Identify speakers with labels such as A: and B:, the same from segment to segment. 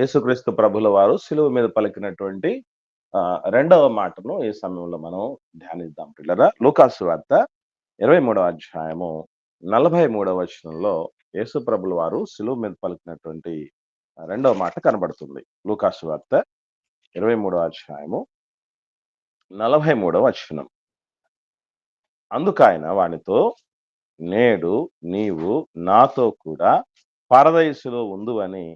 A: యేసుక్రీస్తు ప్రభుల వారు సిలువ మీద పలికినటువంటి రెండవ మాటను ఈ సమయంలో మనం ధ్యానిద్దాం పిల్లరా. లూకాసు వార్త ఇరవై మూడవ అధ్యాయము నలభై మూడవ వచనంలో యేసు ప్రభుల వారు సిలువ మీద పలికినటువంటి రెండవ మాట కనబడుతుంది. లూకాసు వార్త ఇరవై మూడవ అధ్యాయము నలభై మూడవ వచనం. అందుకైన వానితో నేడు నీవు నాతో కూడా పరదయసులో ఉందువని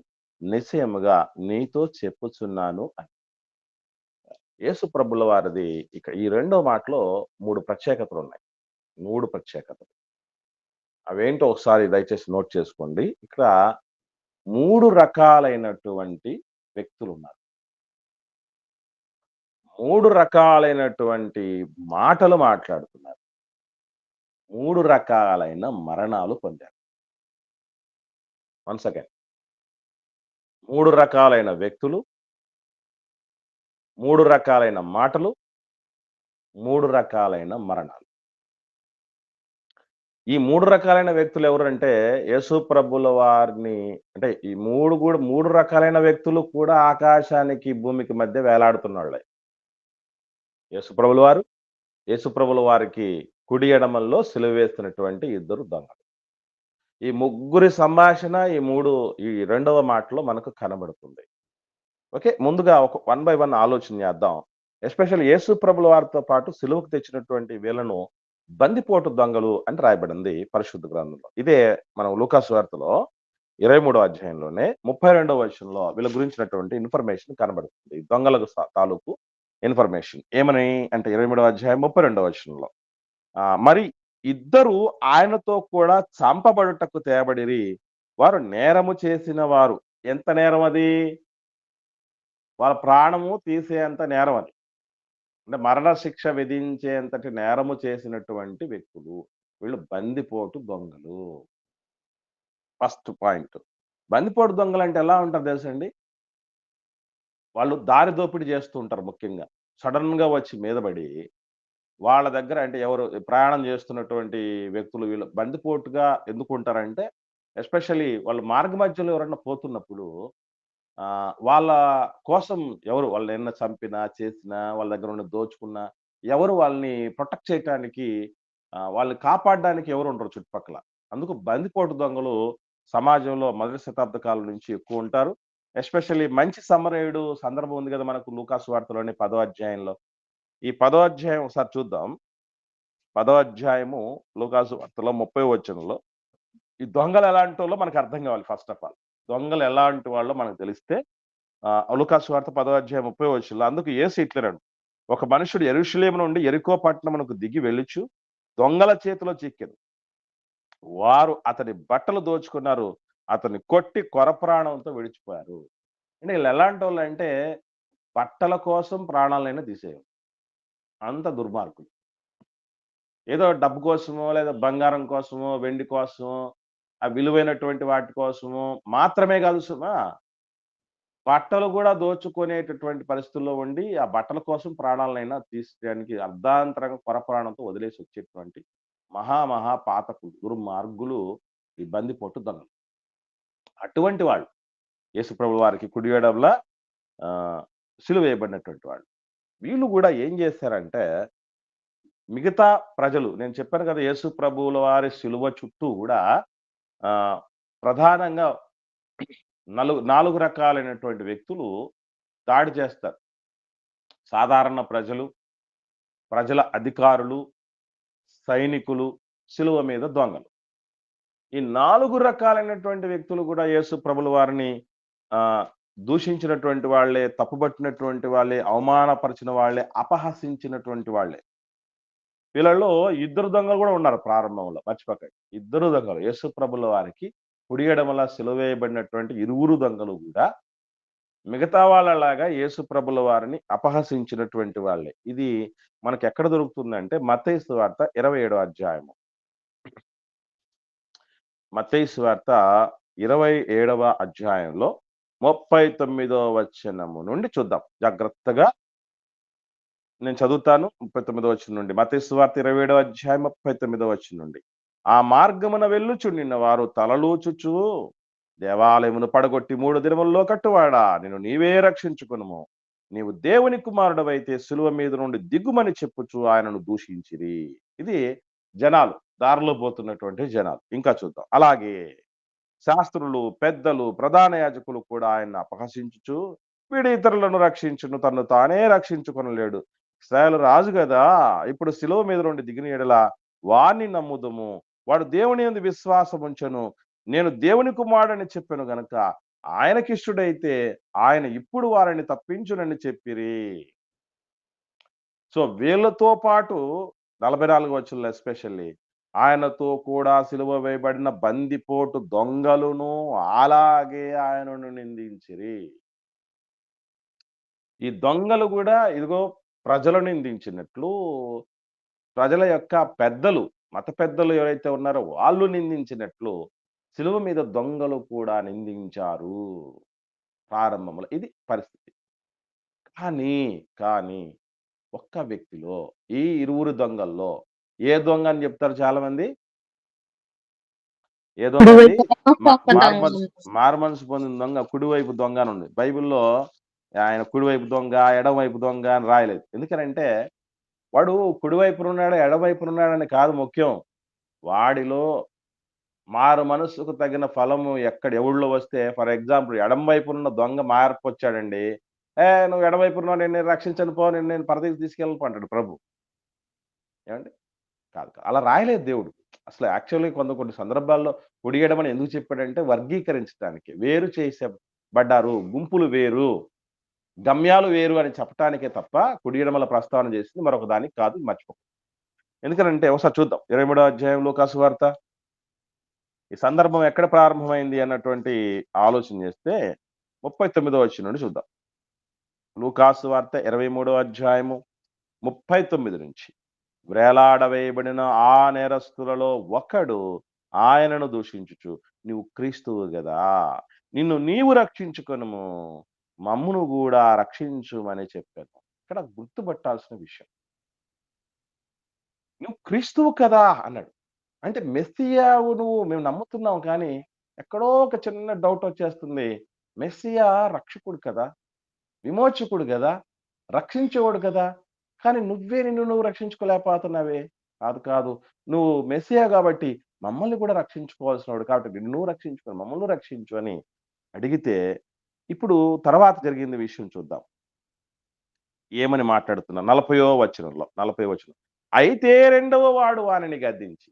A: నిశ్చయముగా నీతో చెప్పుచున్నాను అని. యేసు ప్రభుల వారిది ఇక ఈ రెండో మాటలో మూడు ప్రత్యేకతలు ఉన్నాయి. మూడు ప్రత్యేకతలు. అవేంటో ఒకసారి దయచేసి నోట్ చేసుకోండి. ఇక్కడ మూడు రకాలైనటువంటి వ్యక్తులు ఉన్నారు మూడు రకాలైనటువంటి మాటలు మాట్లాడుతున్నారు. మూడు రకాలైన మరణాలు పొందారు. వన్ సెకండ్ మూడు రకాలైన వ్యక్తులు మూడు రకాలైన మాటలు మూడు రకాలైన మరణాలు. ఈ మూడు రకాలైన వ్యక్తులు ఎవరంటే యేసు ప్రభుల వారిని అంటే ఈ మూడు కూడా మూడు రకాలైన వ్యక్తులు కూడా ఆకాశానికి భూమికి మధ్య వేలాడుతున్నాళ్ళే. యేసు ప్రభుల వారు యేసు ప్రభుల వారికి కుడి ఎడమల్లో సిలువ వేస్తున్నటువంటి ఇద్దరు దొంగలు. ఈ ముగ్గురి సంభాషణ ఈ మూడు ఈ రెండవ మాటలో మనకు కనబడుతుంది. ఓకే? ముందుగా ఒక వన్ బై వన్ ఆలోచన చేద్దాం. ఎస్పెషల్ యేసు ప్రభుల వారితో పాటు సిలువకు తెచ్చినటువంటి వీళ్ళను బందిపోటు దొంగలు అని రాయబడింది పరిశుద్ధ గ్రంథంలో. ఇదే మనం లూకాస్ వార్తలో ఇరవై మూడో అధ్యాయంలోనే ముప్పై రెండవ వర్షంలో వీళ్ళ గురించినటువంటి ఇన్ఫర్మేషన్ కనబడుతుంది. దొంగలకు తాలూకు ఇన్ఫర్మేషన్. ఏమని? అంటే ఇరవై మూడవ అధ్యాయం ముప్పై రెండవ వర్షంలో ఆ, మరి ఇద్దరు ఆయనతో కూడా చంపబడుటకు తేబడిరి. వారు నేరము చేసిన వారు ఎంత నేరం అది? వాళ్ళ ప్రాణము తీసేంత నేరం అది. అంటే మరణ శిక్ష విధించేంతటి నేరము చేసినటువంటి వ్యక్తులు. వీళ్ళు బందిపోటు దొంగలు. First point. బందిపోటు దొంగలు అంటే ఎలా ఉంటారు తెలుసండి? వాళ్ళు దారి దోపిడీ చేస్తూ ఉంటారు ముఖ్యంగా. సడన్గా వచ్చి మీద పడి వాళ్ళ దగ్గర అంటే ఎవరు ప్రయాణం చేస్తున్నటువంటి వ్యక్తులు వీళ్ళు బందిపోటుగా ఎందుకు ఉంటారంటే ఎస్పెషల్లీ వాళ్ళు మార్గ మధ్యలో ఎవరన్నా పోతున్నప్పుడు ఆ వాళ్ళ కోసం ఎవరు వాళ్ళు ఎన్న చంపినా చేసినా వాళ్ళ దగ్గర ఉన్న దోచుకున్నా ఎవరు వాళ్ళని ప్రొటెక్ట్ చేయటానికి వాళ్ళని కాపాడడానికి ఎవరు ఉండరు చుట్టుపక్కల. అందుకు బందిపోటు దొంగలు సమాజంలో మొదటి శతాబ్ద కాలం నుంచి ఎక్కువ ఉంటారు. ఎస్పెషల్లీ మంచి సమరయుడు సందర్భం ఉంది కదా మనకు లూకాసు వార్తలోని పదో అధ్యాయంలో. ఈ పదో అధ్యాయం ఒకసారి చూద్దాం. పదో అధ్యాయము లోకాసు వార్తలో ముప్పై వచనంలో ఈ దొంగలు ఎలాంటి వాళ్ళో మనకు అర్థం కావాలి ఫస్ట్ ఆఫ్ ఆల్. దొంగలు ఎలాంటి వాళ్ళో మనకు తెలిస్తే ఆ, వార్త పదో అధ్యాయం ముప్పై వచనంలో అందుకు ఏసు ఇట్లరాడు ఒక మనుషుడు ఎరుషులేము నుండి ఎరుకో పట్టణమునకు దిగి వెళ్ళుచు దొంగల చేతిలో చిక్కారు వారు అతని బట్టలు దోచుకున్నారు అతన్ని కొట్టి కొరప్రాణంతో విడిచిపోయారు. అంటే వీళ్ళు ఎలాంటి వాళ్ళు అంటే బట్టల కోసం ప్రాణాలైనా తీసేయం అంత దుర్మార్గులు. ఏదో డబ్బు కోసమో లేదా బంగారం కోసమో వెండి కోసమో ఆ విలువైనటువంటి వాటి కోసమో మాత్రమే కాదు సుమా బట్టలు కూడా దోచుకునేటటువంటి పరిస్థితుల్లో ఉండి ఆ బట్టల కోసం ప్రాణాలనైనా తీసేయడానికి అర్ధాంతరంగా కొరప్రాణంతో వదిలేసి వచ్చేటువంటి మహా మహా పాతకులు దుర్మార్గులు ఈ బంది పొట్టు అటువంటి వాళ్ళు యేసుప్రభు వారికి కుడివేయడంలా ఆ వేయబడినటువంటి వాళ్ళు. వీళ్ళు కూడా ఏం చేశారంటే మిగతా ప్రజలు నేను చెప్పాను కదా యేసు ప్రభువుల వారి సిలువ చుట్టూ కూడా ప్రధానంగా నలుగు నాలుగు రకాలైనటువంటి వ్యక్తులు దాడి చేస్తారు. సాధారణ ప్రజలు ప్రజల అధికారులు సైనికులు సిలువ మీద దొంగలు. ఈ నాలుగు రకాలైనటువంటి వ్యక్తులు కూడా యేసు ప్రభుల వారిని ఆ దూషించినటువంటి వాళ్ళే తప్పుబట్టినటువంటి వాళ్ళే అవమానపరిచిన వాళ్ళే అపహసించినటువంటి వాళ్ళే. వీళ్ళలో ఇద్దరు దొంగలు కూడా ఉన్నారు ప్రారంభంలో మర్చిపోకండి. ఇద్దరు దొంగలు యేసు ప్రభుల వారికి కుడి ఎడమల సిలువేయబడినటువంటి ఇరువురు దొంగలు కూడా మిగతా వాళ్ళలాగా యేసు ప్రభుల వారిని అపహసించినటువంటి వాళ్ళే. ఇది మనకి ఎక్కడ దొరుకుతుందంటే మత్తయి వార్త ఇరవై ఏడో అధ్యాయము. మత్తయి వార్త ఇరవై ఏడవ అధ్యాయంలో ముప్పై తొమ్మిదో వచనము నుండి చూద్దాం. జాగ్రత్తగా. నేను చదువుతాను ముప్పై తొమ్మిదో వచ్చిన నుండి. మతేసు వార్త ఇరవై ఏడవ అధ్యాయం ముప్పై తొమ్మిదో వచ్చిన నుండి. ఆ మార్గమున వెళ్ళుచు నిన్న వారు తలలూచుచు దేవాలయమును పడగొట్టి మూడు దినముల్లో కట్టువాడా. నేను నీవే రక్షించుకునుము. నీవు దేవుని కుమారుడవైతే సులువ మీద నుండి దిగుమని చెప్పుచు ఆయనను దూషించిరి. ఇది జనాలు దారిలో పోతున్నటువంటి జనాలు. ఇంకా చూద్దాం. అలాగే శాస్త్రులు పెద్దలు ప్రధాన యాజకులు కూడా ఆయన అపహసించుచు వీడు ఇతరులను రక్షించును తను తానే రక్షించుకొనలేడు. ఇస్రాయేల్ రాజు కదా ఇప్పుడు శిలువ మీద నుండి దిగిన ఎడల వాణ్ణి నమ్ముదము. వాడు దేవుని ఎందు విశ్వాసం ఉంచను నేను దేవుని కుమారుడని చెప్పాను గనక ఆయనకిష్టుడైతే ఆయన ఇప్పుడు వారిని తప్పించునని చెప్పిరి. సో వీళ్ళతో పాటు నలభై నాలుగు వచ్చుల్లో ఎస్పెషల్లీ ఆయనతో కూడా సిలువ వేయబడిన బందిపోటు దొంగలును అలాగే ఆయనను నిందించిరి. ఈ దొంగలు కూడా ఇదిగో ప్రజలు నిందించినట్లు ప్రజల యొక్క పెద్దలు మత పెద్దలు ఎవరైతే ఉన్నారో వాళ్ళు నిందించినట్లు సిలువ మీద దొంగలు కూడా నిందించారు ప్రారంభంలో. ఇది పరిస్థితి. కానీ కానీ ఒక్క వ్యక్తిలో ఈ ఇరువురు దొంగల్లో ఏ దొంగ అని చెప్తారు చాలా మంది ఏ దొంగ మార్మన్స్ పొందిన దొంగ కుడివైపు దొంగ అని ఉంది. బైబిల్లో ఆయన కుడివైపు దొంగ ఎడమవైపు దొంగ అని రాయలేదు. ఎందుకనంటే వాడు కుడివైపున ఉన్నాడు ఎడమవైపున ఉన్నాడని కాదు ముఖ్యం. వాడిలో మారు మనసుకు తగిన ఫలము ఎక్కడ? ఎవళ్ళో వస్తే ఫర్ ఎగ్జాంపుల్ ఎడమ వైపున ఉన్న దొంగ మార్పు వచ్చాడండి. ఏ నువ్వు నేను నేను రక్షించను పో నేను నేను పరదకి తీసుకెళ్ళను అంటాడు ప్రభు. ఏమండి? కాదు అలా రాయలేదు దేవుడు. అసలు యాక్చువల్లీ కొంత కొన్ని సందర్భాల్లో కుడియడమని ఎందుకు చెప్పాడంటే వర్గీకరించడానికి. వేరు చేసబడ్డారు. గుంపులు వేరు. గమ్యాలు వేరు అని చెప్పటానికే తప్ప కుడియడమల ప్రస్తావన చేసింది మరొక దానికి కాదు మర్చిపో. ఎందుకనంటే ఒకసారి చూద్దాం. ఇరవై మూడో అధ్యాయంలో కాసు వార్త. ఈ సందర్భం ఎక్కడ ప్రారంభమైంది అన్నటువంటి ఆలోచన చేస్తే ముప్పై తొమ్మిదో వచ్చి నుండి చూద్దాం. లూకాసు వార్త ఇరవై మూడో అధ్యాయము ముప్పై తొమ్మిది నుంచి. వేలాడవేయబడిన ఆ నేరస్తులలో ఒకడు ఆయనను దూషించుచు నీవు క్రీస్తువు కదా నిన్ను నీవు రక్షించుకొనుము మమ్మును కూడా రక్షించుమని చెప్పాను. ఇక్కడ గుర్తుపట్టాల్సిన విషయం. నువ్వు క్రీస్తువు కదా అన్నాడు. అంటే మెస్సియావు నువ్వు మేము నమ్ముతున్నాం కానీ ఎక్కడో ఒక చిన్న డౌట్ వచ్చేస్తుంది. మెస్సియా రక్షకుడు కదా విమోచకుడు కదా రక్షించేవాడు కదా కానీ నువ్వే నిన్ను నువ్వు రక్షించుకోలేకపోతున్నావే. కాదు కాదు. నువ్వు మెస్సియా కాబట్టి మమ్మల్ని కూడా రక్షించుకోవాల్సినవాడు కాబట్టి నిన్ను రక్షించుకొని మమ్మల్ని రక్షించు అని అడిగితే ఇప్పుడు తర్వాత జరిగింది విషయం చూద్దాం. ఏమని మాట్లాడుతున్నా? నలభయో వచనంలో నలభై వచనం. అయితే రెండవ వాడు వానిని గద్దించి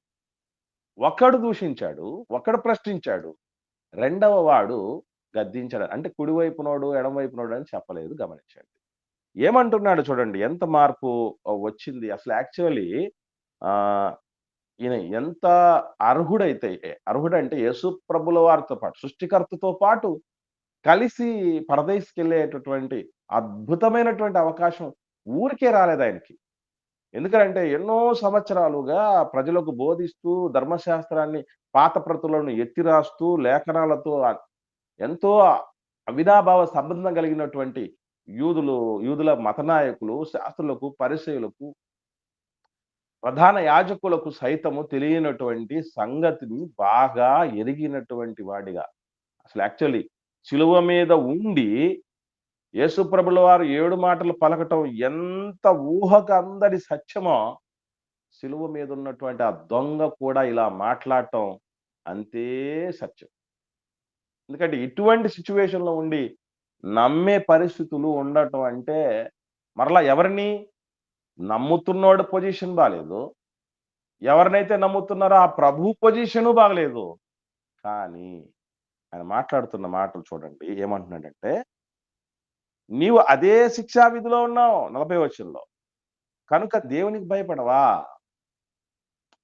A: ఒకడు దూషించాడు ఒకడు ప్రశ్నించాడు. రెండవ వాడు గద్దించాడు అంటే కుడివైపునోడు ఎడమవైపునోడు అని చెప్పలేదు గమనించండి. ఏమంటున్నాడు చూడండి ఎంత మార్పు వచ్చింది. అసలు యాక్చువల్లీ ఆ ఈయన ఎంత అర్హుడైతే అర్హుడంటే యేసు ప్రభుల వారితో పాటు సృష్టికర్తతో పాటు కలిసి పరదేశకెళ్ళేటటువంటి అద్భుతమైనటువంటి అవకాశం ఊరికే రాలేదు ఆయనకి. ఎందుకంటే ఎన్నో సంవత్సరాలుగా ప్రజలకు బోధిస్తూ ధర్మశాస్త్రాన్ని పాత ప్రతులను ఎత్తి రాస్తూ లేఖనాలతో ఎంతో అవినాభావ సంబంధం కలిగినటువంటి యూదులు యూదుల మతనాయకులు శాస్త్రులకు పరిచయులకు ప్రధాన యాజకులకు సైతము తెలియనటువంటి సంగతిని బాగా ఎరిగినటువంటి వాడిగా. అసలు యాక్చువల్లీ చిలువ మీద ఉండి యేసుప్రభుల వారు ఏడు మాటలు పలకటం ఎంత ఊహకు అందరి సత్యమో సిలువ మీద ఉన్నటువంటి ఆ దొంగ కూడా ఇలా మాట్లాడటం అంతే సత్యం. ఎందుకంటే ఇటువంటి సిచ్యువేషన్లో ఉండి నమ్మే పరిస్థితులు ఉండటం అంటే మరలా ఎవరిని నమ్ముతున్నోడు పొజిషన్ బాగాలేదు ఎవరినైతే నమ్ముతున్నారో ఆ ప్రభు పొజిషను బాగలేదు కానీ ఆయన మాట్లాడుతున్న మాటలు చూడండి ఏమంటున్నాడంటే నీవు అదే శిక్షా విధిలో ఉన్నావు నలభై వచ్చంలో కనుక దేవునికి భయపడవా?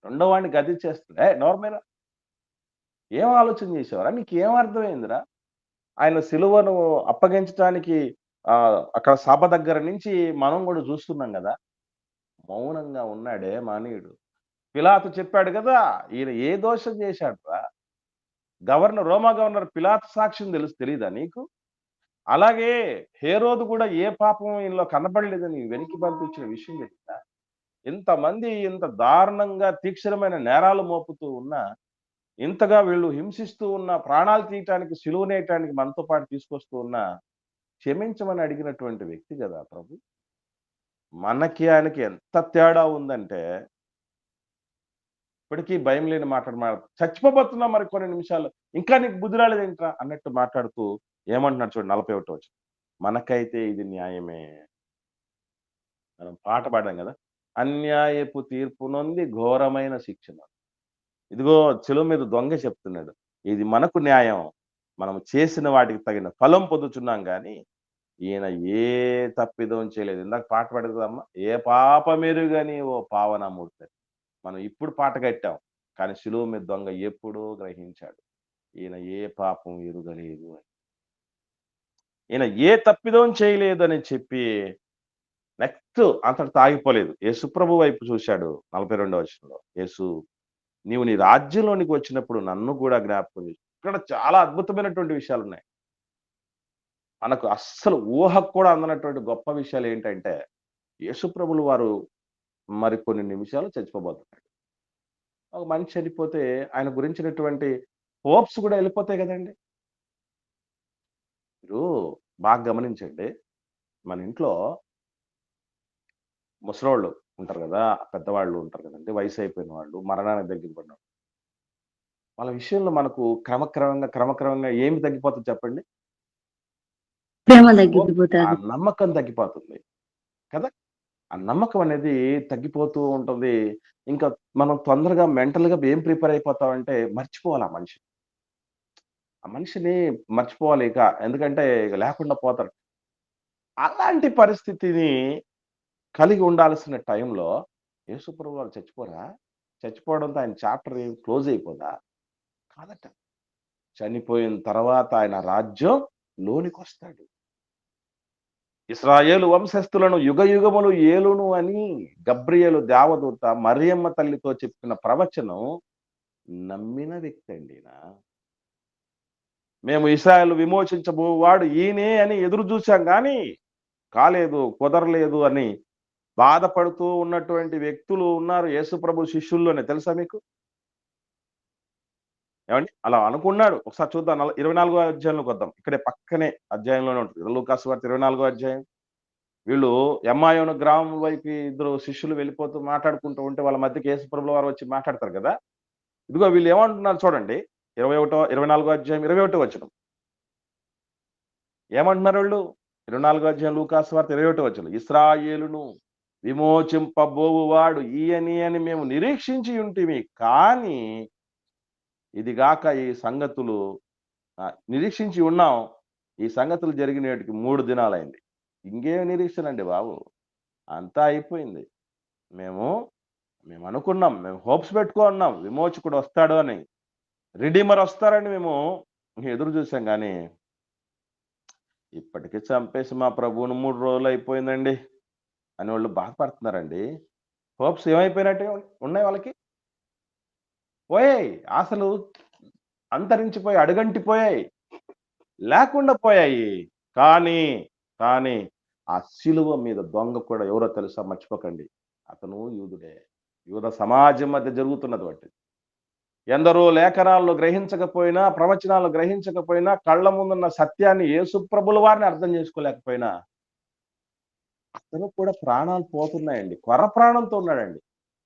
A: రెండో వాడిని గది చేస్తుండే నోర్మేనా ఏం ఆలోచన చేసేవారా? నీకు ఏం అర్థమైందిరా? ఆయన సిలువను అప్పగించడానికి ఆ అక్కడ సభ దగ్గర నుంచి మనం కూడా చూస్తున్నాం కదా. మౌనంగా ఉన్నాడే మానీయుడు. పిలాతు చెప్పాడు కదా ఈయన ఏ దోషం చేశాడురా గవర్నర్ రోమా గవర్నర్ పిలాతు సాక్ష్యం తెలుసు తెలీదా నీకు? అలాగే హేరోదు కూడా ఏ పాపం ఇందులో కనబడలేదని వెనక్కి పంపించిన విషయం తెలియదా ఇంతమంది ఇంత దారుణంగా తీక్షణమైన నేరాలు మోపుతూ ఉన్న ఇంతగా వీళ్ళు హింసిస్తూ ఉన్న ప్రాణాలు తీయటానికి సిలువనేయటానికి మనతో పాటు తీసుకొస్తూ ఉన్న క్షమించమని అడిగినటువంటి వ్యక్తి కదా ప్రభు. మనకి ఆయనకి ఎంత తేడా ఉందంటే ఇప్పటికీ భయం లేని మాట్లాడు మాట చచ్చిపోబోతున్నా మరి కొన్ని నిమిషాలు ఇంకా నీకు బుద్ధి రాలేదేంట్రా అన్నట్టు మాట్లాడుతూ ఏమంటున్నాడు చూడండి నలభై ఒకటి వచ్చి మనకైతే ఇది న్యాయమే. మనం పాట పాడాం కదా. అన్యాయపు తీర్పు నొంది ఘోరమైన శిక్షణ ఇదిగో చెలువు మీద దొంగ చెప్తున్నాడు. ఇది మనకు న్యాయం. మనం చేసిన వాటికి తగిన ఫలం పొందుతున్నాం కానీ ఈయన ఏ తప్పిదం చేయలేదు. ఇందాక పాట పడుతుందమ్మా ఏ పాప కానీ ఓ పావనామూర్తి. మనం ఇప్పుడు పాట కట్టాం. కానీ శిలువ మీద దొంగ ఎప్పుడూ గ్రహించాడు. ఈయన ఏ పాపం ఎరుగలేదు అని. ఈయన ఏ తప్పిదం చేయలేదు అని చెప్పి నెక్స్ట్ అంతటి తాగిపోలేదు. యేసుప్రభు వైపు చూశాడు నలభై రెండవ వచనంలో. యేసు నీవు నీ రాజ్యంలోనికి వచ్చినప్పుడు నన్ను కూడా జ్ఞాపకం చేసి ఇక్కడ చాలా అద్భుతమైనటువంటి విషయాలు ఉన్నాయి మనకు అస్సలు ఊహకు కూడా అందనటువంటి గొప్ప విషయాలు ఏంటంటే యేసుప్రభులు వారు మరి కొన్ని నిమిషాలు చచ్చిపోబోతున్నాడు ఒక మనిషి చనిపోతే ఆయన గురించినటువంటి హోప్స్ కూడా వెళ్ళిపోతాయి కదండి. మీరు బాగా గమనించండి మన ఇంట్లో ముసలోళ్ళు ఉంటారు కదా పెద్దవాళ్ళు ఉంటారు కదండి వయసు అయిపోయిన వాళ్ళు మరణానికి దగ్గర పడిన వాళ్ళ విషయంలో మనకు క్రమక్రమంగా క్రమక్రమంగా ఏమి తగ్గిపోతుంది చెప్పండి?
B: ప్రేమ
A: ఆ
B: తగ్గిపోతుంది
A: నమ్మకం తగ్గిపోతుంది కదా? ఆ నమ్మకం అనేది తగ్గిపోతూ ఉంటుంది. ఇంకా మనం తొందరగా మెంటల్గా ఏం ప్రిపేర్ అయిపోతామంటే మర్చిపోవాలి ఆ మనిషి ఆ మనిషిని మర్చిపోవాలి ఇక. ఎందుకంటే ఇక లేకుండా పోతారు అలాంటి పరిస్థితిని కలిగి ఉండాల్సిన టైంలో యేసుప్రభు వాళ్ళు చచ్చిపోరా? చచ్చిపోవడంతో ఆయన చాప్టర్ క్లోజ్ అయిపోదా? కాదట. చనిపోయిన తర్వాత ఆయన రాజ్యం లోనికి వస్తాడు. ఇస్రాయేలు వంశస్థులను యుగ యుగములు ఏలును అని గబ్రియలు దేవదూత మరియమ్మ తల్లితో చెప్పిన ప్రవచనం నమ్మిన వ్యక్తి అండి మేము ఇస్రాయేల్ విమోచించబోవాడు ఈయనే అని ఎదురు చూసాం కానీ కాలేదు కుదరలేదు అని బాధపడుతూ ఉన్నటువంటి వ్యక్తులు ఉన్నారు యేసుప్రభు శిష్యుల్లోనే. తెలుసా మీకు? ఏమండి? అలా అనుకున్నాడు. ఒకసారి చూద్దాం. ఇరవై నాలుగో అధ్యాయంలోకి వద్దాం ఇక్కడే పక్కనే అధ్యాయంలోనే ఉంటుంది. లూకాసు వార్త ఇరవై నాలుగో అధ్యాయం. వీళ్ళు ఎమ్మాయోను గ్రామం వైపు ఇద్దరు శిష్యులు వెళ్ళిపోతూ మాట్లాడుకుంటూ ఉంటే వాళ్ళ మధ్యకి యేసుప్రభుల వారు వచ్చి మాట్లాడతారు కదా. ఇదిగో వీళ్ళు ఏమంటున్నారు చూడండి. ఇరవై ఒకటో ఇరవై నాలుగో అధ్యాయం ఇరవై ఒకటో వచ్చిన ఏమంటున్నారు వాళ్ళు? ఇరవై నాలుగో అధ్యాయం లూకాసు వార్త ఇరవై ఒకటో వచ్చిన ఇస్రాయేలును విమోచింపబోవువాడు ఈయని అని మేము నిరీక్షించి ఉంటిమి కానీ ఇదిగాక ఈ సంగతులు నిరీక్షించి ఉన్నాం. ఈ సంగతులు జరిగినటికి మూడు దినాలైంది. ఇంకేం నిరీక్షణ అండి బాబు? అంతా అయిపోయింది. మేము మేము అనుకున్నాం మేము హోప్స్ పెట్టుకున్నాం విమోచకుడు వస్తాడు అని. రిడీమర్ వస్తారని మేము ఎదురు చూసాం కానీ ఇప్పటికీ చంపేసి మా ప్రభువును మూడు రోజులు అయిపోయిందండి. అని వాళ్ళు బాధపడుతున్నారండి. హోప్స్ ఏమైపోయినట్టే ఉన్నాయి వాళ్ళకి? పోయాయి. ఆశలు అంతరించిపోయి అడుగంటిపోయాయి. లేకుండా పోయాయి. కానీ కానీ ఆ శిలువ మీద దొంగ కూడా ఎవరో తెలుసా మర్చిపోకండి. అతను యూదుడే. యూద సమాజం మధ్య జరుగుతున్నది వాటి ఎందరో లేఖనాలను గ్రహించకపోయినా ప్రవచనాలు గ్రహించకపోయినా కళ్ళ ముందున్న సత్యాన్ని యేసుప్రభుల వారిని అర్థం చేసుకోలేకపోయినా అతను కూడా ప్రాణాలు పోతున్నాయండి. కొర ప్రాణంతో ఉన్నాడండి.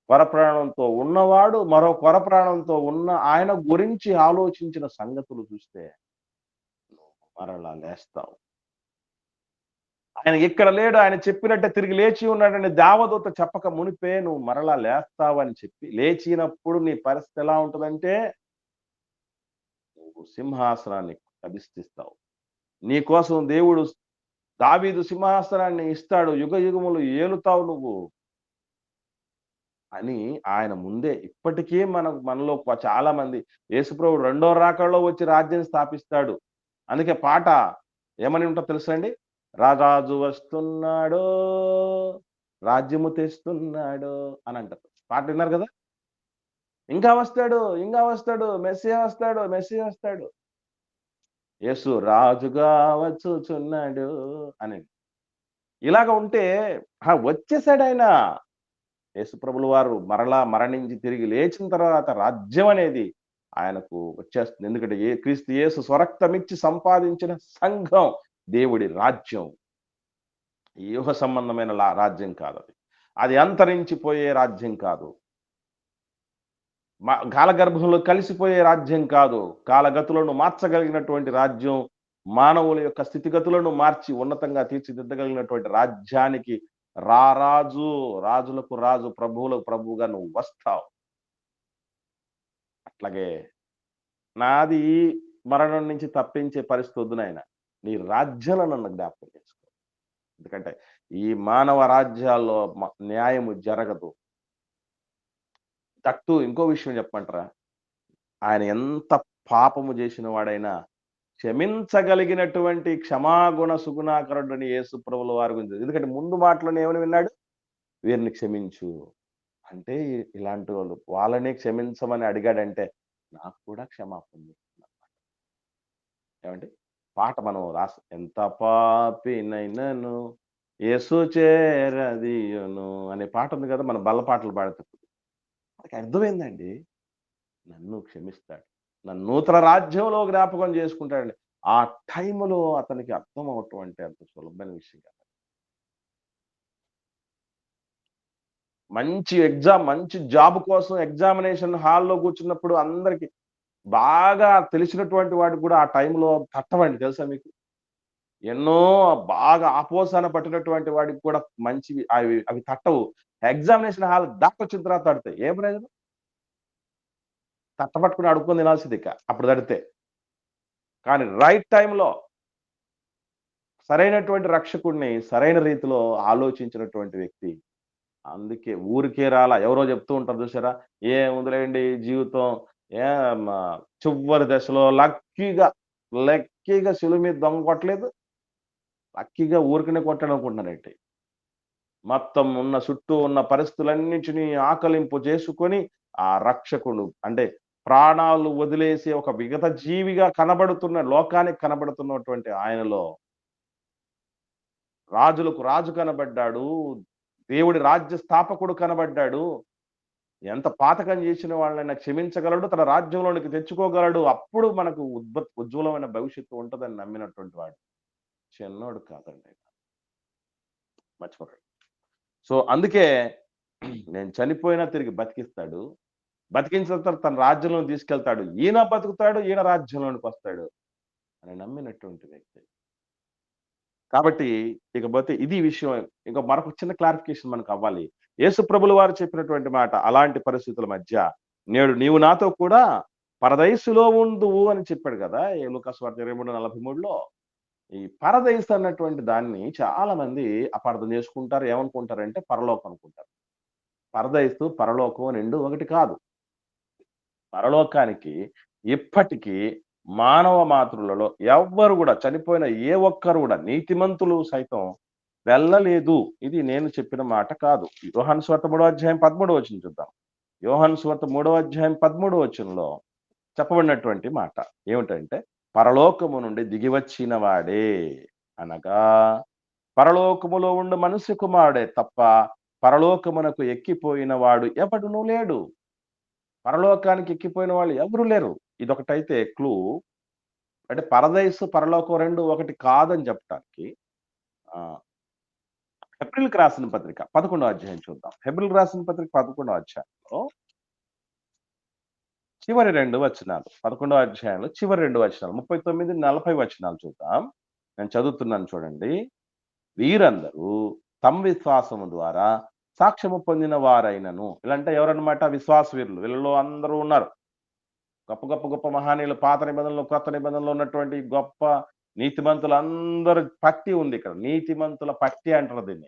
A: కొర ప్రాణంతో ఉన్నవాడు మరో కొర ప్రాణంతో ఉన్న ఆయన గురించి ఆలోచించిన సంగతులు చూస్తే మరలా లేస్తావు. ఆయన ఇక్కడ లేడు ఆయన చెప్పినట్టే తిరిగి లేచి ఉన్నాడని దేవదూత చెప్పక మునిపే నువ్వు మరలా లేస్తావని చెప్పి లేచినప్పుడు నీ పరిస్థితి ఎలా ఉంటుందంటే నువ్వు సింహాసనాన్ని అధిష్ఠిస్తావు నీ కోసం దేవుడు దావీదు సింహాసనాన్ని ఇస్తాడు యుగ యుగములు ఏలుతావు నువ్వు అని ఆయన ముందే ఇప్పటికే మన మనలో చాలా మంది యేసుప్రభు రెండో రాకల్లో వచ్చి రాజ్యం స్థాపిస్తాడు. అందుకే పాట ఏమని ఉంటో తెలుసండి రాజాజు వస్తున్నాడో రాజ్యము తెస్తున్నాడు అని అంటారు. పాట విన్నారు కదా? ఇంకా వస్తాడు ఇంకా వస్తాడు మెస్సీ వస్తాడు మెస్సీ వస్తాడు. యేసు రాజుగా వచ్చుచున్నాడు అని. ఇలాగ ఉంటే "హా, వచ్చేసాడు ఆయన యేసుప్రభుల వారు మరలా మరణించి తిరిగి లేచిన తర్వాత రాజ్యం అనేది ఆయనకు వచ్చేస్తుంది. ఎందుకంటే ఏ క్రీస్తు యేసు స్వరక్తమిచ్చి సంపాదించిన సంఘం దేవుడి రాజ్యం. వ్యూహ సంబంధమైన లా- రాజ్యం కాదు అది. అది అంతరించిపోయే రాజ్యం కాదు. మా కాలగర్భంలో కలిసిపోయే రాజ్యం కాదు. కాలగతులను మార్చగలిగినటువంటి రాజ్యం మానవుల యొక్క స్థితిగతులను మార్చి ఉన్నతంగా తీర్చిదిద్దగలిగినటువంటి రాజ్యానికి రారాజు రాజులకు రాజు ప్రభువులకు ప్రభువుగా నువ్వు వస్తావు. అట్లాగే నాది మరణం నుంచి తప్పించే పరిస్థితి వద్దు నాయన. నీ రాజ్యాలను నన్ను జ్ఞాపకం చేసుకో. ఎందుకంటే ఈ మానవ రాజ్యాల్లో మ- న్యాయము జరగదు. తట్టు ఇంకో విషయం చెప్పమంటారా? ఆయన ఎంత పాపము చేసిన వాడైనా క్షమించగలిగినటువంటి క్షమాగుణ సుగుణాకరుడని యేసు ప్రభుల వారి గురించి ఎందుకంటే ముందు మాటలను ఏమని విన్నాడు? వీరిని క్షమించు. అంటే ఇలాంటి వాళ్ళు వాళ్ళనే క్షమించమని అడిగాడంటే నాకు కూడా క్షమాపణ ఏమంటే పాట మనం రాసి ఎంత పాపినైనను యేసు చేరదియును అనే పాట ఉంది కదా మన బల్ల పాటలు పాడతాం మనకి అర్థమైందండి. నన్ను క్షమిస్తాడు. నన్ను నూతన రాజ్యంలో జ్ఞాపకం చేసుకుంటాడండి. ఆ టైంలో అతనికి అర్థం అవటం అంటే అంత సులభమైన విషయం కాదు. మంచి ఎగ్జామ్ మంచి జాబ్ కోసం ఎగ్జామినేషన్ హాల్లో కూర్చున్నప్పుడు అందరికి బాగా తెలిసినటువంటి వాటికి కూడా ఆ టైంలో తట్టవండి తెలుసా మీకు? ఎన్నో బాగా ఆపోసాన పట్టినటువంటి వాడికి కూడా మంచివి అవి అవి తట్టవు. ఎగ్జామినేషన్ హాల్ దాకా వచ్చిన తర్వాత తడతాయి. ఏ ప్రయోజనం? తట్టపట్టుకుని అడుక్కొని తినాల్సింది ఇక. అప్పుడు తడితే. కానీ రైట్ టైంలో సరైనటువంటి రక్షకుడిని సరైన రీతిలో ఆలోచించినటువంటి వ్యక్తి. అందుకే ఊరికే రాలా. ఎవరో చెప్తూ ఉంటారు చూసారా? ఏ వదిలేయండి జీవితం. ఏ చివరి దశలో లక్కీగా లక్కీగా శిలు మీద దొంగ కొట్టలేదు. లక్కీగా ఊరికనే కొట్టాడు అనుకుంటున్నారంటే మొత్తం ఉన్న చుట్టూ ఉన్న పరిస్థితులన్నింటినీ ఆకలింపు చేసుకొని ఆ రక్షకుడు అంటే ప్రాణాలు వదిలేసి ఒక విగత జీవిగా కనబడుతున్న లోకానికి కనబడుతున్నటువంటి ఆయనలో రాజులకు రాజు కనబడ్డాడు దేవుడి రాజ్య స్థాపకుడు కనబడ్డాడు. ఎంత పాతకం చేసిన వాళ్ళైనా క్షమించగలడు తన రాజ్యంలోనికి తెచ్చుకోగలడు. అప్పుడు మనకు ఉద్భ ఉజ్వలమైన భవిష్యత్తు ఉంటుందని నమ్మినటువంటి వాడు. చిన్నోడు కాదండి ఆయన. మర్చిపోకండి. సో అందుకే నేను చనిపోయినా తిరిగి బతికిస్తాడు. బతికించిన తర్వాత తన రాజ్యంలో తీసుకెళ్తాడు. ఈయన బతుకుతాడు ఈయన రాజ్యంలోనికి వస్తాడు అని నమ్మినటువంటి వ్యక్తి. కాబట్టి ఇకపోతే ఇది విషయం. ఇంకా మరొక చిన్న క్లారిఫికేషన్ మనకు అవ్వాలి. యేసు ప్రభులు వారు చెప్పినటువంటి మాట అలాంటి పరిస్థితుల మధ్య నేడు నీవు నాతో కూడా పరదయసులో ఉందువు అని చెప్పాడు కదా ఏ లూకాసు వార్త ఇరవై మూడు నలభై మూడులో. ఈ పరదైస్ అన్నటువంటి దాన్ని చాలా మంది అపార్థం చేసుకుంటారు. ఏమనుకుంటారంటే పరలోకం అనుకుంటారు. పరదైస్తు పరలోకం రెండు ఒకటి కాదు. పరలోకానికి ఇప్పటికీ మానవ మాతృలలో ఎవ్వరు కూడా చనిపోయిన ఏ ఒక్కరు కూడా నీతిమంతులు సైతం వెళ్ళలేదు. ఇది నేను చెప్పిన మాట కాదు. యోహన్ స్వార్త మూడో అధ్యాయం పదమూడవ వచ్చిన చూద్దాం. యోహన్ స్వార్త మూడవ అధ్యాయం పదమూడవ వచనంలో చెప్పబడినటువంటి మాట ఏమిటంటే పరలోకము నుండి దిగివచ్చిన వాడే అనగా పరలోకములో ఉండు మనుష్య కుమారుడే తప్ప పరలోకమునకు ఎక్కిపోయిన వాడు ఎవడునూ లేడు. పరలోకానికి ఎక్కిపోయిన వాళ్ళు ఎవరు లేరు. ఇదొకటైతే క్లూ. అంటే పరదైసు పరలోకం రెండు ఒకటి కాదని చెప్పడానికి ఆ హెబ్రిల్కి రాసిన పత్రిక పదకొండో అధ్యాయం చూద్దాం. హెబ్రిల్ రాసిన పత్రిక పదకొండో అధ్యాయంలో చివరి రెండు వచనాలు. పదకొండవ అధ్యాయంలో చివరి రెండు వచనాలు. ముప్పై తొమ్మిది నలభై వచనాలు చూద్దాం. నేను చదువుతున్నాను చూడండి. వీరందరూ తమ విశ్వాసము ద్వారా సాక్ష్యము పొందిన వారైనను. ఇలాంటే ఎవరన్నమాట? విశ్వాస వీరులు వీళ్ళలో అందరూ ఉన్నారు. గొప్ప గొప్ప గొప్ప మహానీయులు పాత నిబంధనలు కొత్త నిబంధనలు ఉన్నటువంటి గొప్ప నీతిమంతులు అందరు పట్టి ఉంది ఇక్కడ. నీతిమంతుల పట్టి అంటారు దీన్ని.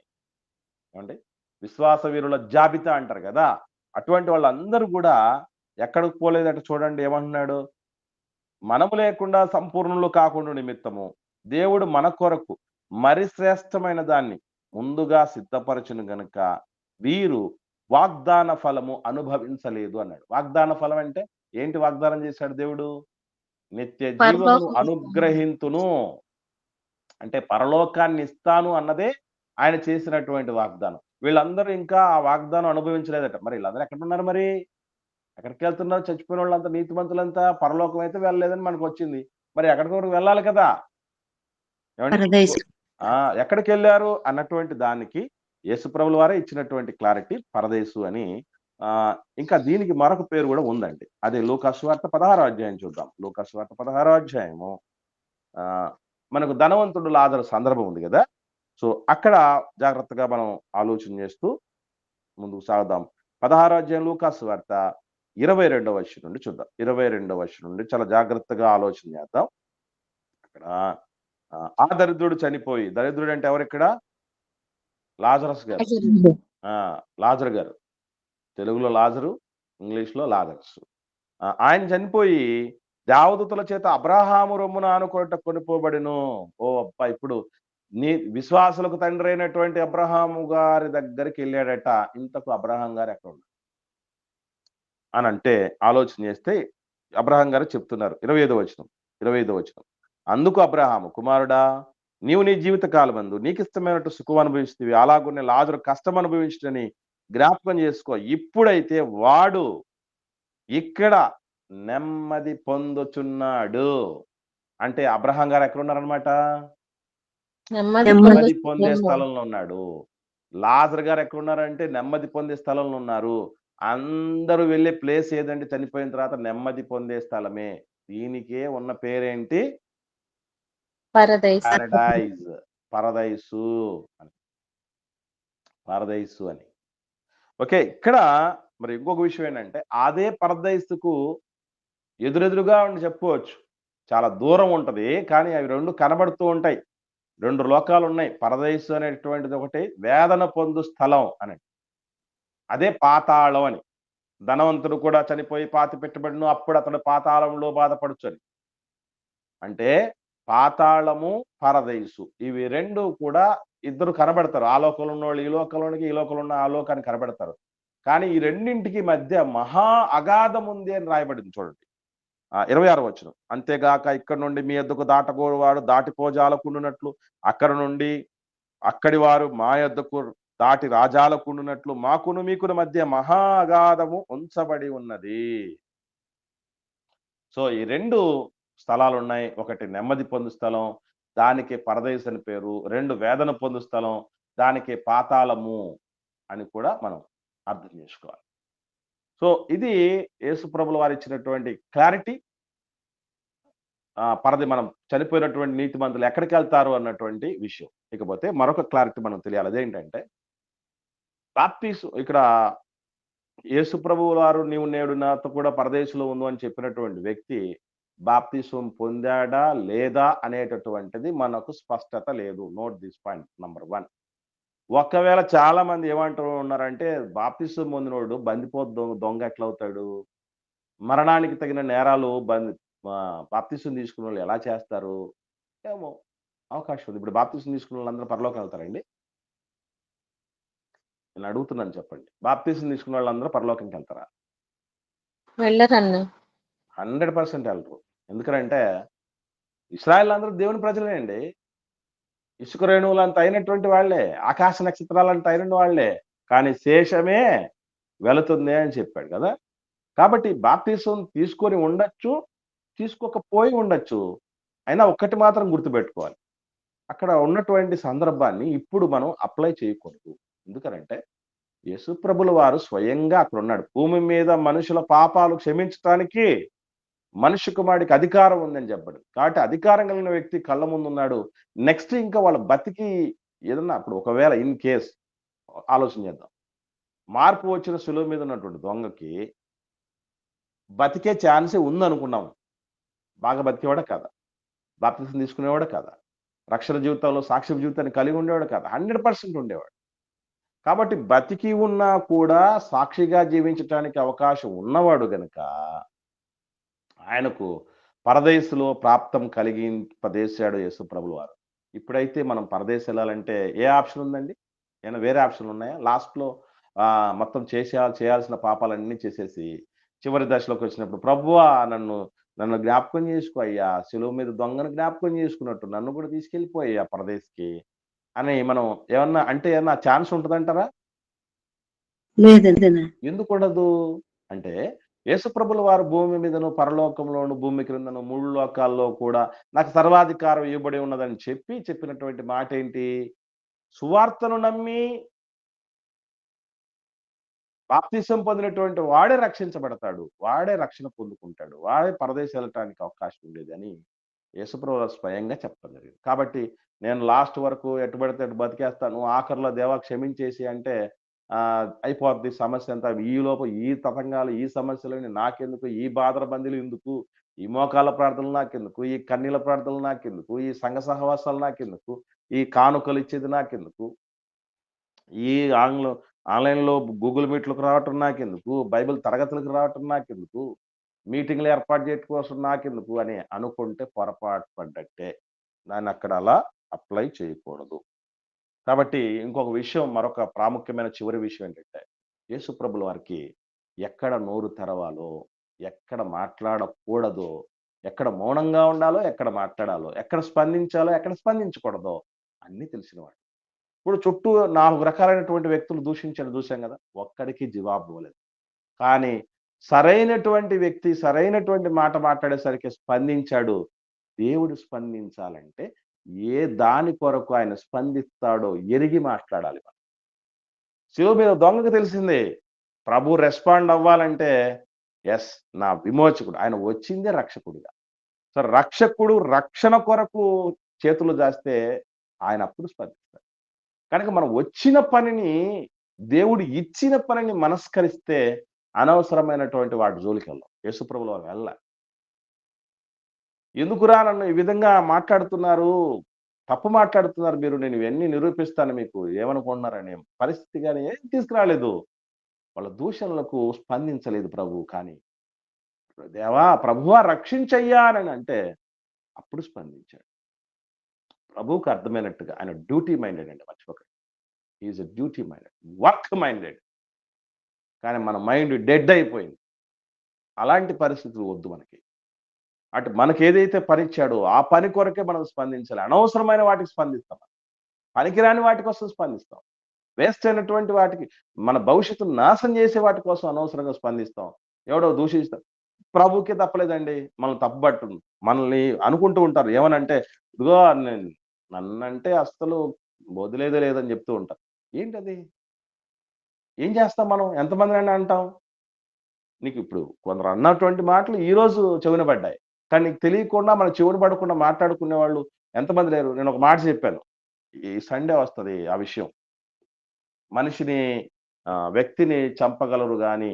A: ఏమండి? విశ్వాస వీరుల జాబితా అంటారు కదా. అటువంటి వాళ్ళందరూ కూడా ఎక్కడికి పోలేదట చూడండి ఏమంటున్నాడు? మనము లేకుండా సంపూర్ణులు కాకుండా నిమిత్తము. దేవుడు మన కొరకు మరి శ్రేష్టమైన దాన్ని ముందుగా సిద్ధపరచును గనుక వీరు వాగ్దాన ఫలము అనుభవించలేదు అన్నాడు. వాగ్దాన ఫలం అంటే ఏంటి వాగ్దానం చేశాడు దేవుడు? నిత్య
B: పరలోకం.
A: అనుగ్రహింతును. అంటే పరలోకాన్ని ఇస్తాను అన్నదే ఆయన చేసినటువంటి వాగ్దానం. వీళ్ళందరూ ఇంకా ఆ వాగ్దానం అనుభవించలేదట. మరి వీళ్ళందరూ ఎక్కడ ఉన్నారు మరి? ఎక్కడికి వెళ్తున్నారు చచ్చిపోయిన వాళ్ళంతా నీతిమంతులంతా పరలోకం అయితే వెళ్ళలేదని మనకు వచ్చింది మరి ఎక్కడికి వరకు వెళ్ళాలి కదా? ఎక్కడికి వెళ్ళారు అన్నటువంటి దానికి యేసుప్రభుల వారే ఇచ్చినటువంటి క్లారిటీ పరదేశు అని. ఆ ఇంకా దీనికి మరొక పేరు కూడా ఉందండి. అదే లోకాసువార్త పదహారో అధ్యాయం చూద్దాం. లోకాసువార్త పదహారో అధ్యాయము. ఆ మనకు ధనవంతుడు లాజరు సందర్భం ఉంది కదా? సో అక్కడ జాగ్రత్తగా మనం ఆలోచన చేస్తూ ముందుకు సాగుదాం. పదహారో అధ్యాయం లూకాసు వార్త. ఇరవై రెండవ వర్షం నుండి చూద్దాం. ఇరవై రెండవ వర్షం నుండి చాలా జాగ్రత్తగా ఆలోచన చేద్దాం. అక్కడ ఆ, దరిద్రుడు చనిపోయి దరిద్రుడు అంటే ఎవరు ఇక్కడ? లాజరస్ గారు. ఆ, లాజర్ గారు. తెలుగులో లాజరు ఇంగ్లీష్లో లాజరస్. ఆయన చనిపోయి దేవదూతల చేత అబ్రహాము రొమ్మున ఆనుకొనట కొనిపోబడిను. ఓ అబ్బా ఇప్పుడు నీ విశ్వాసులకు తండ్రి అయినటువంటి అబ్రహాము గారి దగ్గరికి వెళ్ళాడట. ఇంతకు అబ్రహాం గారు ఎక్కడ అని అంటే ఆలోచన చేస్తే అబ్రహాం గారు చెప్తున్నారు. ఇరవై ఐదో వచనం ఇరవై ఐదో వచనం. అందుకు అబ్రహాము కుమారుడా నీవు నీ జీవిత కాలమందు నీకు ఇష్టమైనట్టు సుఖం అనుభవిస్తుంది అలాగునే లాజరు కష్టం అనుభవించడని జ్ఞాపకం చేసుకో. ఇప్పుడైతే వాడు ఇక్కడ నెమ్మది పొందుచున్నాడు. అంటే అబ్రహాం గారు ఎక్కడ ఉన్నారనమాట
C: నెమ్మది
A: పొందే. స్థలంలో ఉన్నాడు. లాజర్ గారు ఎక్కడ ఉన్నారంటే నెమ్మది పొందే స్థలంలో ఉన్నారు. అందరూ వెళ్ళే ప్లేస్ ఏదంటే చనిపోయిన తర్వాత నెమ్మది పొందే స్థలమే. దీనికే ఉన్న పేరేంటి? పారడైజ్ పరదైసు అని. పారదైసు అని. ఓకే ఇక్కడ మరి ఇంకొక విషయం ఏంటంటే అదే పరదైసుకు ఎదురెదురుగా ఉండి చెప్పుకోవచ్చు. చాలా దూరం ఉంటది కానీ అవి రెండు కనబడుతూ ఉంటాయి. రెండు లోకాలు ఉన్నాయి పరదైసు అనేటువంటిది ఒకటి వేదన పొందు స్థలం అని. అదే పాతాళం అని. ధనవంతుడు కూడా చనిపోయి పాతి పెట్టబడిను అప్పుడు అతడు పాతాళంలో బాధపడుచు అని అంటే పాతాళము పరదైసు ఇవి రెండు కూడా ఇద్దరు కనబడతారు. ఆ లోకంలో ఉన్న వాళ్ళు ఈ లోకంలోనికి ఈ లోకంలో ఉన్న ఆ లోకాన్ని కనబడతారు. కానీ ఈ రెండింటికి మధ్య మహా అగాధం ఉంది అని రాయబడింది చూడండి. ఇరవై ఆరు వచ్చిన అంతేగాక ఇక్కడ నుండి మీ ఎద్దుకు దాటగోవాడు దాటిపోజాలకుండునట్లు అక్కడ నుండి అక్కడి వారు మా ఎద్దుకు దాటి రాజాలకుండునట్లు మాకును మీకును మధ్య మహా అగాధము ఉంచబడి ఉన్నది. సో ఈ రెండు స్థలాలు ఉన్నాయి ఒకటి నెమ్మది పొందు స్థలం దానికి పరదేశ్ అని పేరు. రెండు వేదన పొందు స్థలం దానికి పాతాళము అని కూడా మనం అర్థం చేసుకోవాలి. సో ఇది యేసుప్రభుల వారు ఇచ్చినటువంటి క్లారిటీ. పరది మనం చనిపోయినటువంటి నీతి మంతులు ఎక్కడికి వెళ్తారు అన్నటువంటి విషయం. ఇకపోతే మరొక క్లారిటీ మనం తెలియాలి. అదేంటంటే బాప్తీసు ఇక్కడ యేసుప్రభు వారు నీవు నేడు నాతో కూడా పరదేశంలో ఉందో అని చెప్పినటువంటి వ్యక్తి బాప్తిసం పొందాడా లేదా అనేటటువంటిది మనకు స్పష్టత లేదు. Note this point number one ఒకవేళ చాలా మంది ఏమంటూ ఉన్నారంటే బాప్తిసం పొందినోడు బందిపో దొంగ దొంగ ఎట్లవుతాడు? మరణానికి తగిన నేరాలు బంది బాప్తిసం తీసుకున్న వాళ్ళు ఎలా చేస్తారు? ఏమో అవకాశం ఉంది. ఇప్పుడు బాప్తిసం తీసుకున్న వాళ్ళందరూ పరలోకి వెళ్తారండి. నేను అడుగుతున్నాను చెప్పండి. బాప్తిసం తీసుకున్న వాళ్ళందరూ పరలోకంకి వెళ్తారా?
C: వెళ్ళరన్న.
A: హండ్రెడ్ పర్సెంట్ వెళ్ళరు. ఎందుకంటే ఇస్రాయల్ అందరూ దేవుని ప్రజలే అండి. ఇసుక రేణువులంత అయినటువంటి వాళ్ళే. ఆకాశ నక్షత్రాలంత అయిన వాళ్ళే. కానీ శేషమే వెళుతుంది అని చెప్పాడు కదా. కాబట్టి బాప్తీసం తీసుకొని ఉండొచ్చు తీసుకోకపోయి ఉండొచ్చు. అయినా ఒక్కటి మాత్రం గుర్తుపెట్టుకోవాలి. అక్కడ ఉన్నటువంటి సందర్భాన్ని ఇప్పుడు మనం అప్లై చేయకూడదు. ఎందుకనంటే యేసుప్రభుల వారు స్వయంగా అక్కడ ఉన్నాడు భూమి మీద మనుషుల పాపాలు క్షమించటానికి మనిషి కుమారుడికి అధికారం ఉందని చెప్పాడు. కాబట్టి అధికారం కలిగిన వ్యక్తి కళ్ళ ముందు ఉన్నాడు. నెక్స్ట్ ఇంకా వాళ్ళ బతికి ఏదన్నా అప్పుడు ఒకవేళ ఇన్ కేస్ ఆలోచన చేద్దాం. మార్పు వచ్చిన సులువు మీద ఉన్నటువంటి దొంగకి బతికే ఛాన్సే ఉందనుకున్నాం. బాగా బతికేవాడు కదా? బాప్తిసం తీసుకునేవాడు కదా? రక్షణ జీవితంలో సాక్షి జీవితాన్ని కలిగి ఉండేవాడు కదా? హండ్రెడ్ పర్సెంట్ ఉండేవాడు. కాబట్టి బతికి ఉన్నా కూడా సాక్షిగా జీవించటానికి అవకాశం ఉన్నవాడు గనుక ఆయనకు పరదేశంలో ప్రాప్తం కలిగి ప్రదేశాడు యేసు ప్రభులు వారు. ఇప్పుడైతే మనం పరదేశం వెళ్ళాలంటే ఏ ఆప్షన్ ఉందండి? ఏమైనా వేరే ఆప్షన్లు ఉన్నాయా? లాస్ట్లో మొత్తం చేసే చేయాల్సిన పాపాలన్నీ చేసేసి చివరి దశలోకి వచ్చినప్పుడు ప్రభువా నన్ను నన్ను జ్ఞాపకం చేసుకో అయ్యా. సెలవు మీద దొంగను జ్ఞాపకం చేసుకున్నట్టు నన్ను కూడా తీసుకెళ్ళిపోయా పరదేశ్కి. అని మనం ఏమన్నా అంటే ఏమన్నా ఛాన్స్ ఉంటుందంటారా? ఎందుకు ఉండదు అంటే యేసుప్రభుల వారు భూమి మీదను పరలోకంలోను భూమి క్రిందను మూడు లోకాల్లో కూడా నాకు సర్వాధికారం ఇవ్వబడి ఉన్నదని చెప్పి చెప్పినటువంటి మాట ఏంటి సువార్తను నమ్మి బాప్తిసం పొందినటువంటి వాడే రక్షించబడతాడు. వాడే రక్షణ పొందుకుంటాడు. వాడే పరదేశం వెళ్ళటానికి అవకాశం ఉండేది అని యేసుప్రభు స్వయంగా చెప్పడం జరిగింది. కాబట్టి నేను లాస్ట్ వరకు ఎటు పడితే ఎటు బతికేస్తాను ఆఖరిలో దేవా క్షమించేసి అంటే ఆ అయిపోద్ది సమస్య అంతా. ఈ లోపు ఈ తతంగాలు ఈ సమస్యలు నాకెందుకు? ఈ బాధల బందీలు ఎందుకు? ఈ మోకాల ప్రార్థనలు నాకెందుకు? ఈ కన్నీల ప్రార్థనలు నాకెందుకు? ఈ సంఘ సహవాసాలు నాకెందుకు? ఈ కానుకలు ఇచ్చేది నాకెందుకు? ఈ ఆంగ్లం ఆన్లైన్లో గూగుల్ మీట్లకు రావటం నాకెందుకు? బైబిల్ తరగతులకు రావటం నాకెందుకు? మీటింగ్లు ఏర్పాటు చేసుకోవచ్చు నాకెందుకు అని అనుకుంటే పొరపాటు పడ్డట్టే. దాన్ని అక్కడ అలా అప్లై చేయకూడదు. కాబట్టి ఇంకొక విషయం మరొక ప్రాముఖ్యమైన చివరి విషయం ఏంటంటే యేసుప్రభుల వారికి ఎక్కడ నోరు తెరవాలో ఎక్కడ మాట్లాడకూడదో ఎక్కడ మౌనంగా ఉండాలో ఎక్కడ మాట్లాడాలో ఎక్కడ స్పందించాలో ఎక్కడ స్పందించకూడదో అన్నీ తెలిసినవాడు. ఇప్పుడు చుట్టూ నాలుగు రకాలైనటువంటి వ్యక్తులు దూషించాడు చూసాం కదా ఒక్కడికి జవాబు ఇవ్వలేదు. కానీ సరైనటువంటి వ్యక్తి సరైనటువంటి మాట మాట్లాడేసరికి స్పందించాడు. దేవుడు స్పందించాలంటే ఏ దాని కొరకు ఆయన స్పందిస్తాడో ఎరిగి మాట్లాడాలి మనం. శివ మీద దొంగకు తెలిసిందే ప్రభు రెస్పాండ్ అవ్వాలంటే ఎస్ నా విమోచకుడు ఆయన వచ్చిందే రక్షకుడిగా. సో రక్షకుడు రక్షణ కొరకు చేతులు జాస్తే ఆయన అప్పుడు స్పందిస్తాడు. కనుక మనం వచ్చిన పనిని దేవుడు ఇచ్చిన పనిని మనస్కరిస్తే అనవసరమైనటువంటి వాటి జోలికి వెళ్ళాం యేసుప్రభులు వారు వెళ్ళ. ఎందుకురా నన్ను ఈ విధంగా మాట్లాడుతున్నారు? తప్పు మాట్లాడుతున్నారు మీరు. నేను ఇవన్నీ నిరూపిస్తాను మీకు. ఏమనుకుంటున్నారని పరిస్థితి కానీ ఏం తీసుకురాలేదు. వాళ్ళ దూషణలకు స్పందించలేదు ప్రభు. కానీ దేవా ప్రభువా రక్షించయ్యా అని అంటే అప్పుడు స్పందించాడు. ప్రభువుకు అర్థమైనట్టుగా ఆయన డ్యూటీ మైండెడ్ అండి మర్చిపోకండి. Is a duty minded work minded. కానీ మన మైండ్ డెడ్ అయిపోయింది. అలాంటి పరిస్థితులు వద్దు మనకి. అటు మనకి ఏదైతే పని ఇచ్చాడో ఆ పని కొరకే మనం స్పందించాలి. అనవసరమైన వాటికి స్పందిస్తాం పనికిరాని వాటి కోసం స్పందిస్తాం. వేస్ట్ అయినటువంటి వాటికి మన భవిష్యత్తు నాశనం చేసే వాటి కోసం అనవసరంగా స్పందిస్తాం. ఎవడో దూషిస్తాం ప్రభుకే తప్పలేదండి. మనల్ని తప్పుబట్టు మనల్ని అనుకుంటూ ఉంటారు. ఏమనంటే ఇదిగో నన్నంటే అస్సలు వదిలేదే లేదని చెప్తూ ఉంటారు. ఏంటది? ఏం చేస్తాం మనం? ఎంతమంది అంటాం. నీకు ఇప్పుడు కొందరు అన్నటువంటి మాటలు ఈరోజు చెవిన పడ్డాయి. కానీ నీకు తెలియకుండా మన చెవిన పడకుండా మాట్లాడుకునే వాళ్ళు ఎంతమంది లేరు. నేను ఒక మాట చెప్పాను. ఈ సండే వస్తుంది ఆ విషయం. మనిషిని ఆ, వ్యక్తిని చంపగలరు కానీ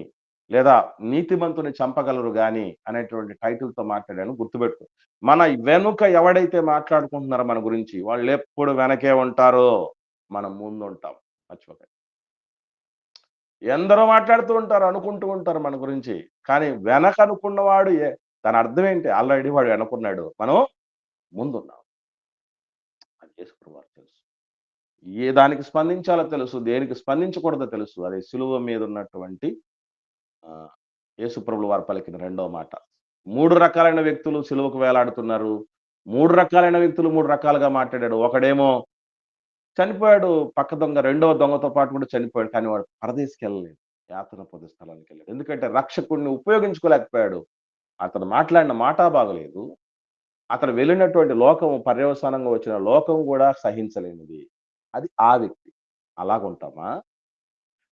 A: లేదా నీతిమంతుని చంపగలరు కానీ అనేటువంటి టైటిల్తో తో మాట్లాడాను. గుర్తుపెట్టుకో. మన వెనుక ఎవడైతే మాట్లాడుకుంటున్నారో మన గురించి వాళ్ళు ఎప్పుడు వెనకే ఉంటారో మనం ముందు ఉంటాం మర్చిపోకండి. ఎందరో మాట్లాడుతూ ఉంటారు అనుకుంటూ ఉంటారు మన గురించి. కానీ వెనక అనుకున్నవాడు ఏ- దాని అర్థం ఏంటి? ఆల్రెడీ వాడు వెనకున్నాడు మనం ముందున్నాం. అది చేసుకున్నవారు తెలుసు. ఏ దానికి స్పందించాలో తెలుసు దేనికి స్పందించకూడదో తెలుసు. అది సులువ మీద ఉన్నటువంటి ఆ, యేసుప్రభులు వారు పలికిన రెండవ మాట. మూడు రకాలైన వ్యక్తులు సిలువకు వేలాడుతున్నారు. మూడు రకాలైన వ్యక్తులు మూడు రకాలుగా మాట్లాడాడు. ఒకడేమో చనిపోయాడు పక్క దొంగ రెండవ దొంగతో పాటు కూడా చనిపోయాడు కానీ వాడు పరదేశికి వెళ్ళలేదు. యాతన పొద్దు స్థలానికి వెళ్ళాడు. ఎందుకంటే రక్షకుడిని ఉపయోగించుకోలేకపోయాడు. అతను మాట్లాడిన మాట బాగలేదు. అతను వెళ్ళినటువంటి లోకం పర్యవసానంగా వచ్చిన లోకం కూడా సహించలేనిది. అది ఆ వ్యక్తి. అలాగుంటామా?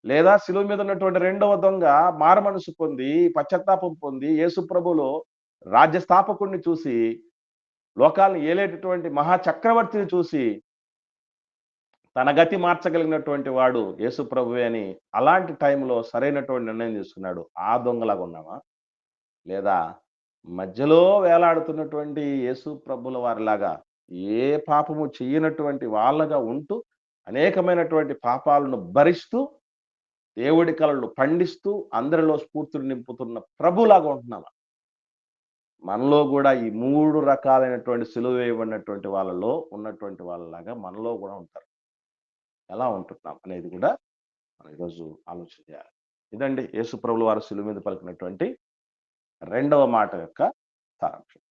A: లేదా శిలువ మీద ఉన్నటువంటి రెండవ దొంగ మార మనసు పొంది పశ్చాత్తాపం పొంది యేసుప్రభులో రాజ్యస్థాపకుడిని రాజ్య చూసి లోకాలను ఏలేటటువంటి మహా చక్రవర్తిని చూసి తన గతి మార్చగలిగినటువంటి వాడు యేసు ప్రభువే అని అలాంటి టైంలో సరైనటువంటి నిర్ణయం తీసుకున్నాడు. ఆ దొంగలాగా ఉన్నామా లేదా మధ్యలో వేలాడుతున్నటువంటి యేసు ప్రభుల వారిలాగా ఏ పాపము చెయ్యనటువంటి వాళ్ళగా ఉంటూ అనేకమైనటువంటి పాపాలను భరిస్తూ దేవుడి కళలు పండిస్తూ అందరిలో స్ఫూర్తిని నింపుతున్న ప్రభులాగా ఉంటున్నామా మనలో కూడా ఈ మూడు రకాలైనటువంటి సిలువ వేయబడినటువంటి వాళ్ళలో ఉన్నటువంటి వాళ్ళలాగా మనలో కూడా ఉంటారు. ఎలా ఉంటున్నాం అనేది కూడా మనం ఈరోజు ఆలోచన చేయాలి. ఇదండి యేసుప్రభుల వారు సిలువ మీద పలికినటువంటి రెండవ మాట యొక్క సారాంశం.